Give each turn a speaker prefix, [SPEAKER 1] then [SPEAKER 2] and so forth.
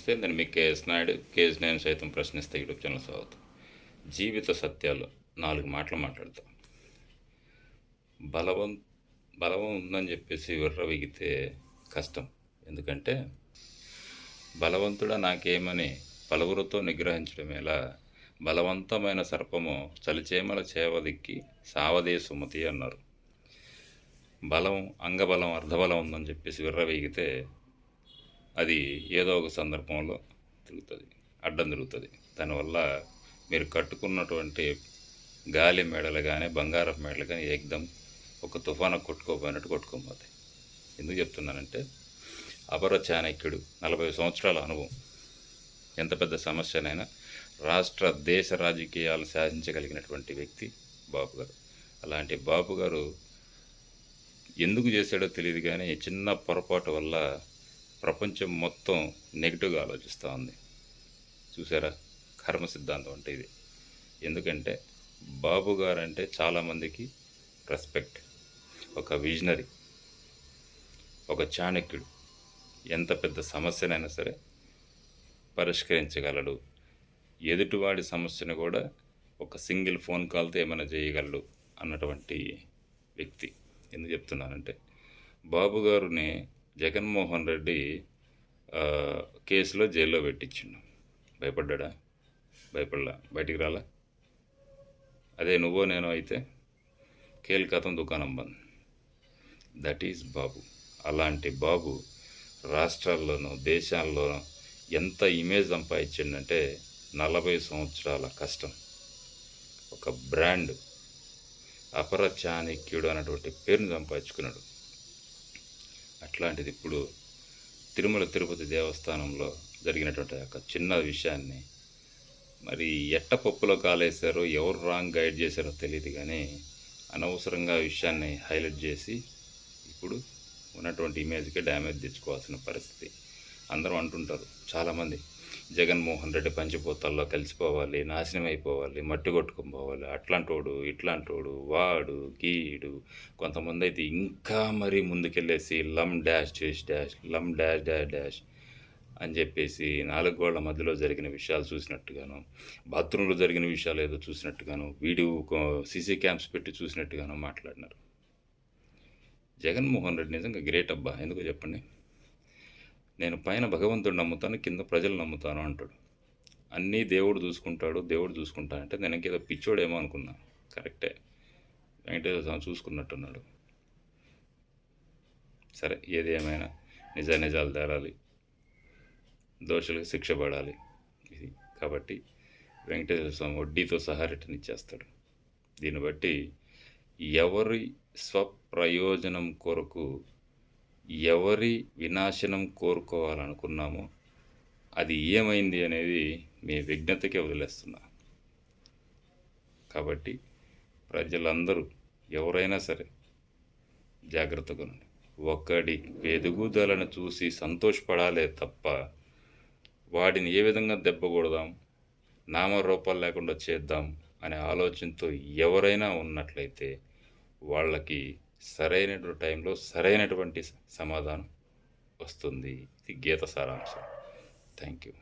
[SPEAKER 1] నమస్తే నేను మీ KS Naidu KS నేను సైతం ప్రశ్నిస్తే యూట్యూబ్ ఛానల్ స్వాగతం. జీవిత సత్యాలు నాలుగు మాటలు మాట్లాడతాం. బలవం బలవం ఉందని చెప్పేసి విర్రవీగితే కష్టం. ఎందుకంటే బలవంతుడా నాకేమని పలువురితో నిగ్రహించడం ఎలా బలవంతమైన సర్పము చలిచేమల చేవదిక్కి సావదే సుమతి అన్నారు. బలం అంగబలం అర్ధబలం ఉందని చెప్పేసి విర్రవేగితే అది ఏదో ఒక సందర్భంలో తిరుగుతుంది అడ్డం తిరుగుతుంది. దానివల్ల మీరు కట్టుకున్నటువంటి గాలి మేడలు కానీ బంగారపు మేడలు కానీ ఏకదం ఒక తుఫాను కొట్టుకోపోయినట్టు కొట్టుకోపోతాయి ఎందుకు చెప్తున్నానంటే అపర చాణక్యుడు నలభై సంవత్సరాల అనుభవం. ఎంత పెద్ద సమస్యనైనా రాష్ట్ర దేశ రాజకీయాలు శాసించగలిగినటువంటి వ్యక్తి బాబు గారు. అలాంటి బాబు గారు ఎందుకు చేశాడో తెలియదు కానీ చిన్న పొరపాటు వల్ల ప్రపంచం మొత్తం నెగిటివ్గా ఆలోచిస్తూ ఉంది. చూసారా? కర్మ సిద్ధాంతం అంటే ఇది. ఎందుకంటే బాబు గారు అంటే చాలామందికి రెస్పెక్ట్. ఒక విజనరీ ఒక చాణక్యుడు. ఎంత పెద్ద సమస్యనైనా సరే పరిష్కరించగలడు. ఎదుటివాడి సమస్యను కూడా ఒక సింగిల్ ఫోన్ కాల్తో ఏమైనా చేయగలడు అన్నటువంటి వ్యక్తి. ఎందుకు చెప్తున్నానంటే బాబు గారిని జగన్మోహన్ రెడ్డి కేసులో జైల్లో పెట్టించిండు. భయపడ్డా భయపడలా? బయటికి రాలా? అదే నువ్వో నేను అయితే కేల్కతం దుకాణం బంద్. దట్ ఈజ్ బాబు. అలాంటి బాబు రాష్ట్రాల్లోనూ దేశాల్లోనూ ఎంత ఇమేజ్ సంపాదించిండంటే నలభై సంవత్సరాల కష్టం. ఒక బ్రాండ్ అపర చాణక్యుడు అన్నటువంటి పేరుని సంపాదించుకున్నాడు. అట్లాంటిది ఇప్పుడు తిరుమల తిరుపతి దేవస్థానంలో జరిగినటువంటి ఒక చిన్న విషయాన్ని మరి ఎట్ట పప్పులో కాలేశారో ఎవరు రాంగ్ గైడ్ చేశారో తెలియదు కానీ అనవసరంగా విషయాన్ని హైలైట్ చేసి ఇప్పుడు ఉన్నటువంటి ఇమేజ్కి డ్యామేజ్ తెచ్చుకోవాల్సిన పరిస్థితి. అందరూ అంటుంటారు చాలామంది జగన్మోహన్ రెడ్డి పంచిపోతాల్లో కలిసిపోవాలి నాశనం అయిపోవాలి మట్టి కొట్టుకొని పోవాలి. అట్లాంటోడు ఇట్లాంటోడు వాడు గీడు కొంతమంది అయితే ఇంకా మరీ ముందుకెళ్ళేసి లమ్ డాష్ చేసి డాష్ లమ్ డాష్ డాష్ డాష్ అని చెప్పేసి నాలుగు గోళ్ళ మధ్యలో జరిగిన విషయాలు చూసినట్టుగాను బాత్రూంలో జరిగిన విషయాలు ఏదో చూసినట్టుగాను వీడియో సీసీ క్యామ్స్ పెట్టి చూసినట్టుగాను మాట్లాడినారు. జగన్మోహన్ రెడ్డి నిజంగా గ్రేట్ అబ్బా. ఎందుకో చెప్పండి? నేను పైన భగవంతుడు నమ్ముతాను కింద ప్రజలు నమ్ముతాను అంటాడు. అన్నీ దేవుడు చూసుకుంటాడు దేవుడు చూసుకుంటానంటే నేను ఏదో పిచ్చోడేమో అనుకున్నా. కరెక్టే. వెంకటేశ్వర స్వామి చూసుకున్నట్టున్నాడు. సరే ఏది ఏమైనా నిజ నిజాలు తేలాలి దోషులకు శిక్ష పడాలి. ఇది. కాబట్టి వెంకటేశ్వర స్వామి వడ్డీతో సహా రిటర్న్ ఇచ్చేస్తాడు. దీన్ని బట్టి ఎవరి స్వప్రయోజనం కొరకు ఎవరి వినాశనం కోరుకోవాలనుకున్నామో అది ఏమైంది అనేది మీ విజ్ఞతకే వదిలేస్తున్నా. కాబట్టి ప్రజలందరూ ఎవరైనా సరే జాగ్రత్తగా ఉండండి. ఒకడి ఎదుగుదలను చూసి సంతోషపడాలే తప్ప వాడిని ఏ విధంగా దెబ్బకూడదాం నామరూపాలు లేకుండా చేద్దాం అనే ఆలోచనతో ఎవరైనా ఉన్నట్లయితే వాళ్ళకి సరైనటువంటి టైంలో సరైనటువంటి సమాధానం వస్తుంది. ఇది గీత సారాంశం. Thank you